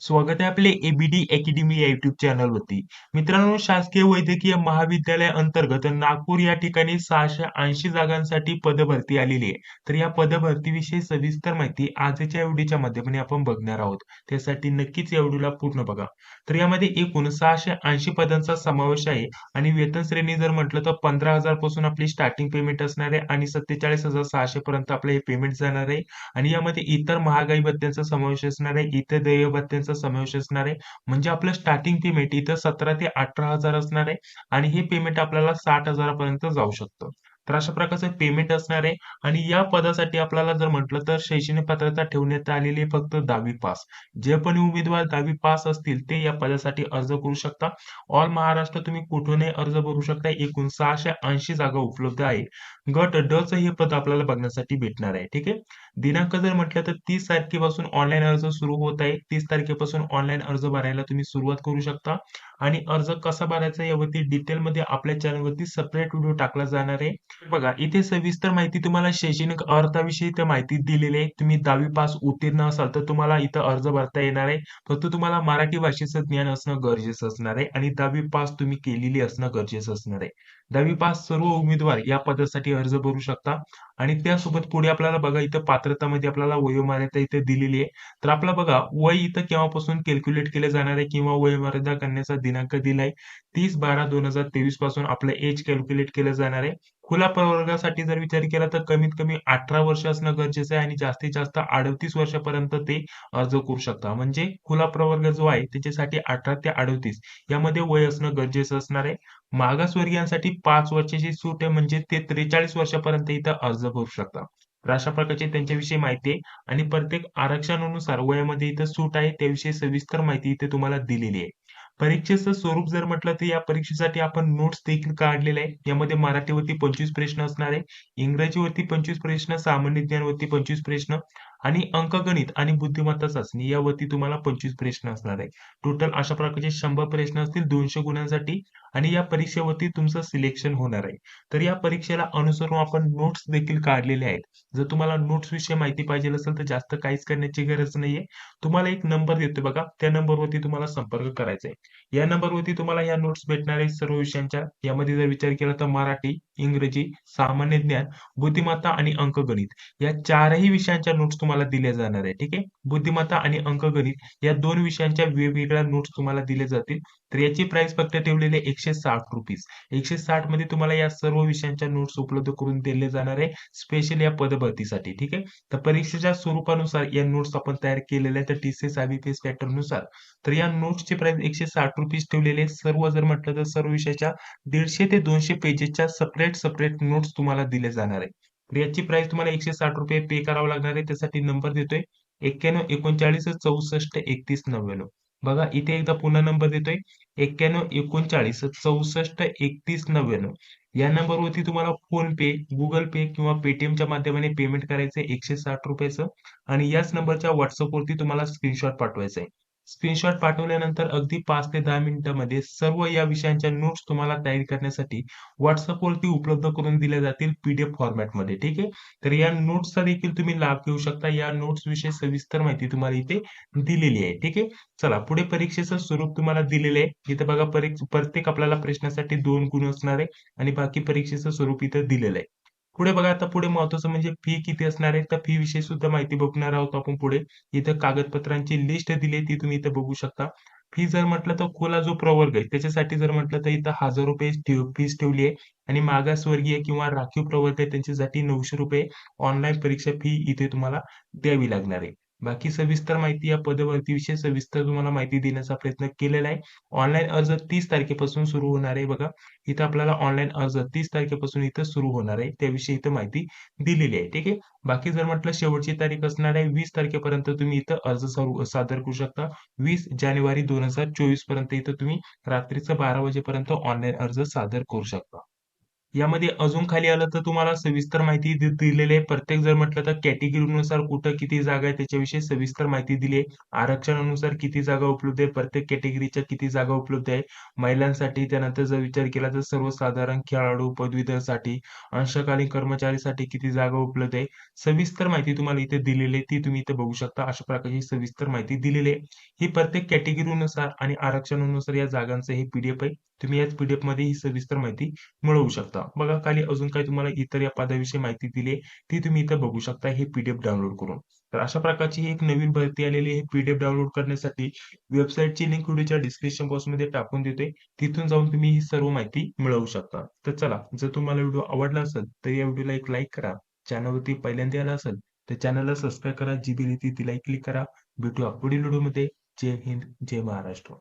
स्वागत आहे आपले एबीडी अकॅडमी या युट्यूब चॅनलवरती मित्रांनो शासकीय वैद्यकीय महाविद्यालय अंतर्गत नागपूर या ठिकाणी सहाशे ऐंशी जागांसाठी पदभरती आलेली आहे. तर या पदभरतीविषयी सविस्तर माहिती आजच्या व्हिडिओच्या माध्यमाने आपण बघणार आहोत. त्यासाठी नक्कीच या व्हिडिओला पूर्ण बघा. तर यामध्ये एकूण सहाशे ऐंशी पदांचा समावेश आहे आणि वेतन श्रेणी जर म्हटलं तर पंधरा हजारपासून आपली स्टार्टिंग पेमेंट असणार आहे आणि सत्तेचाळीस हजार सहाशे पर्यंत आपलं हे पेमेंट जाणार आहे. आणि यामध्ये इतर महागाई भत्त्यांचा समावेश असणार आहे इतर देय भत्त्यांचा समावेश असणार आहे. म्हणजे आपलं स्टार्टिंग पेमेंट इथं सतरा ते अठरा हजार असणार आहे. आणि हे पेमेंट आपल्याला साठ हजारापर्यंत जाऊ शकतं. तर अशा प्रकारचं पेमेंट असणार आहे. आणि या पदासाठी आपल्याला जर म्हटलं तर शैक्षणिक पात्रता ठेवण्यात आलेली आहे फक्त दहावी पास जे पण उमेदवार दहावी पास असतील ते या पदासाठी अर्ज करू शकता. ऑल महाराष्ट्र तुम्ही कुठूनही अर्ज भरू शकता. एकूण सहाशे ऐंशी जागा उपलब्ध आहे गट ड च हे पद आपल्याला बघण्यासाठी भेटणार आहे. ठीक आहे? दिनांक जर म्हटलं तर तीस तारखेपासून ऑनलाईन अर्ज सुरू होत आहे. तीस तारखेपासून ऑनलाईन अर्ज भरायला तुम्ही सुरुवात करू शकता. आणि अर्ज कसा भरायचा यावरती डिटेलमध्ये आपल्या चॅनलवरती सेपरेट व्हिडिओ टाकला जाणार आहे. बघा इथे सविस्तर माहिती तुम्हाला शैक्षणिक अर्थाविषयी तर माहिती दिलेली आहे. तुम्ही दहावी पास उत्तीर्ण असाल तर तुम्हाला इथं अर्ज भरता येणार आहे. फक्त तुम्हाला मराठी भाषेचं ज्ञान असणं गरजेचं असणार आहे आणि दहावी पास तुम्ही केलेली असणं गरजेचं असणार आहे. दहावी पास सर्व उमेदवार या पदासाठी अर्ज भरू शकता आणि त्यासोबत पुढे आपल्याला बघा इथं पात्रतामध्ये आपल्याला वयोमर्यादा इथे दिलेली आहे. तर आपला बघा वय इथं केव्हापासून कॅल्क्युलेट केले जाणार आहे किंवा वयोमर्यादा करण्याचा दिनांक दिलाय? तीस बारा दोन हजार तेवीसपासून आपलं एज कॅल्क्युलेट केलं जाणार आहे. खुला प्रवर्गासाठी जर विचार केला तर कमीत कमी अठरा वर्ष असणं गरजेचं आहे आणि जास्तीत जास्त अडतीस वर्षापर्यंत ते अर्ज करू शकता. म्हणजे खुला प्रवर्ग जो आहे त्याच्यासाठी अठरा ते अडतीस यामध्ये वय असणं गरजेचं असणार आहे. मागासवर्गीयांसाठी पाच वर्षाची सूट आहे म्हणजे ते त्रेचाळीस वर्षापर्यंत इथं अर्ज करू शकता. अशा प्रकारची त्यांच्याविषयी माहिती आहे आणि प्रत्येक आरक्षणानुसार वयामध्ये इथं सूट आहे त्याविषयी सविस्तर माहिती इथे तुम्हाला दिलेली आहे. परीक्षेचं स्वरूप जर म्हटलं तर या परीक्षेसाठी आपण नोट्स देखील काढलेले आहे यामध्ये मराठीवरती पंचवीस प्रश्न असणार आहे. इंग्रजीवरती पंचवीस प्रश्न सामान्य ज्ञानवरती पंचवीस प्रश्न आणि अंकगणित आणि बुद्धिमत्ता चाचणी यावरती तुम्हाला पंचवीस प्रश्न असणार आहे. टोटल अशा प्रकारचे शंभर प्रश्न असतील दोनशे गुणांसाठी आणि या परीक्षेवरती तुमचं सिलेक्शन होणार आहे. तर या परीक्षेला अनुसरून आपण नोट्स देखील काढलेले आहेत. जर तुम्हाला नोट्स विषयी माहिती पाहिजे असेल तर जास्त काहीच करण्याची गरज नाहीये. तुम्हाला एक नंबर देतो बघा. त्या नंबरवरती तुम्हाला संपर्क करायचा आहे. या नंबरवरती तुम्हाला या नोट्स भेटणार आहेत सर्व विषयांच्या. यामध्ये जर विचार केला तर मराठी इंग्रजी सामान्य ज्ञान बुद्धिमत्ता आणि अंकगणित या चारही विषयांच्या नोट्स तुम्हाला दिल्या जाणार आहे. ठीक आहे? बुद्धिमत्ता आणि अंकगणित या दोन विषयांच्या वेगवेगळ्या नोट्स तुम्हाला दिले जातील. तर याची प्राइस फक्त ठेवलेली आहे एकशे साठ रुपीज एकशे साठमध्ये तुम्हाला या सर्व विषयांच्या नोट्स उपलब्ध करून दिले जाणार आहे स्पेशल या पदभरतीसाठी. ठीक आहे? तर परीक्षेच्या स्वरूपानुसार या नोट्स आपण तयार केलेल्या आहेत. तर टीसीएस आयबीपीएस पॅटर्ननुसार. तर या नोट्सची प्राइस एकशे साठ रुपीज ठेवलेली आहे. सर्व जर म्हटलं तर सर्व विषयाच्या दीडशे ते दोनशे पेजेसच्या सप्रेट सेपरेट नोट्स तुम्हाला दिले जाणार आहे. याची प्राइस तुम्हाला एकशे साठ रुपये पे करावं लागणार आहे. त्यासाठी नंबर देतोय एक्क्याण्णव एकोणचाळीस चौसष्ट एकतीस नव्याण्णव. बघा इथे एकदा पुन्हा नंबर देतोय. एक्क्याण्णव एकोणचाळीस चौसष्ट एकतीस नव्याण्णव. या नंबरवरती तुम्हाला फोन पे गुगल पे किंवा पेटीएमच्या माध्यमाने पेमेंट करायचं आहे एकशे साठ रुपयाचं. आणि याच नंबरच्या व्हॉट्सअपवरती तुम्हाला स्क्रीनशॉट पाठवायचा आहे स्क्रीनशॉट पाठवल्यानंतर अगदी पाच ते दहा मिनिटांमध्ये सर्व या विषयांच्या नोट्स तुम्हाला तयार करण्यासाठी व्हॉट्सअपवरती उपलब्ध करून दिल्या जातील पीडीएफ फॉर्मॅटमध्ये ठीक आहे? तर या नोट्सचा देखील तुम्ही लाभ घेऊ शकता. या नोट्स विषयी सविस्तर माहिती तुम्हाला इथे दिलेली आहे ठीक आहे? चला पुढे परीक्षेचं स्वरूप तुम्हाला दिलेलं आहे. इथे बघा प्रत्येक आपल्याला प्रश्नासाठी दोन गुण असणार आहे आणि बाकी परीक्षेचं स्वरूप इथं दिलेलं आहे. पुढे बघा आता पुढे महत्वाचं म्हणजे फी किती असणार आहे? तर फी विषयी सुद्धा माहिती बघणार आहोत आपण पुढे. इथं कागदपत्रांची लिस्ट दिली ती तुम्ही इथं बघू शकता. फी जर म्हटलं तर खुला जो प्रवर्ग आहे त्याच्यासाठी जर म्हटलं तर इथं हजार रुपये फीस ठेवली आहे. आणि मागासवर्गीय किंवा राखीव प्रवर्ग आहे त्यांच्यासाठी नऊशे रुपये ऑनलाईन परीक्षा फी इथे तुम्हाला द्यावी लागणार आहे. बाकी सविस्तर माहिती या पदभरतीविषयी सविस्तर तुम्हाला माहिती देण्याचा प्रयत्न केलेला आहे. ऑनलाईन अर्ज तीस तारखेपासून सुरू होणार आहे बघा. इथं आपल्याला ऑनलाईन अर्ज तीस तारखेपासून इथं सुरू होणार आहे. त्याविषयी इथं माहिती दिलेली आहे. ठीक आहे? बाकी जर म्हटलं शेवटची तारीख असणार आहे वीस तारखेपर्यंत तुम्ही इथं अर्ज सादर करू शकता. वीस जानेवारी दोन हजार चोवीसपर्यंत इथं तुम्ही रात्रीचं बारा वाजेपर्यंत ऑनलाईन अर्ज सादर करू शकता. यामध्ये अजून खाली आलं तर तुम्हाला सविस्तर माहिती दिलेली आहे. प्रत्येक जर म्हटलं तर कॅटेगरीनुसार कुठं किती जागा आहे त्याच्याविषयी सविस्तर माहिती दिली आहे. आरक्षणानुसार किती जागा उपलब्ध आहे प्रत्येक कॅटेगरीच्या किती जागा उपलब्ध आहे महिलांसाठी त्यानंतर जर विचार केला तर सर्वसाधारण खेळाडू पदवीधरसाठी अंशकालीन कर्मचारीसाठी किती जागा उपलब्ध आहे सविस्तर माहिती तुम्हाला इथे दिलेली आहे ती तुम्ही इथे बघू शकता. अशा प्रकारची सविस्तर माहिती दिलेली आहे. ही प्रत्येक कॅटेगरीनुसार आणि आरक्षणानुसार या जागांचं हे पीडीएफ आहे. तुम्ही याच पीडीएफमध्ये ही सविस्तर माहिती मिळवू शकता. बघा खाली अजून काही तुम्हाला इतर या पदाविषयी माहिती दिली ती तुम्ही इथे बघू शकता हे पीडीएफ डाउनलोड करून. तर अशा प्रकारची एक नवीन भरती आलेली आहे पीडीएफ डाउनलोड करण्यासाठी. वेबसाईटची लिंक व्हिडिओच्या डिस्क्रिप्शन बॉक्समध्ये टाकून देतोय. तिथून जाऊन तुम्ही ही सर्व माहिती मिळवू शकता. तर चला जर तुम्हाला व्हिडिओ आवडला असेल तर या व्हिडिओला एक लाईक करा. चॅनलवरती पहिल्यांदा आला असेल तर चॅनलला सबस्क्राईब करा. जी बिल ती तिला क्लिक करा. भेटूया पुढील व्हिडिओमध्ये. जय हिंद जय महाराष्ट्र.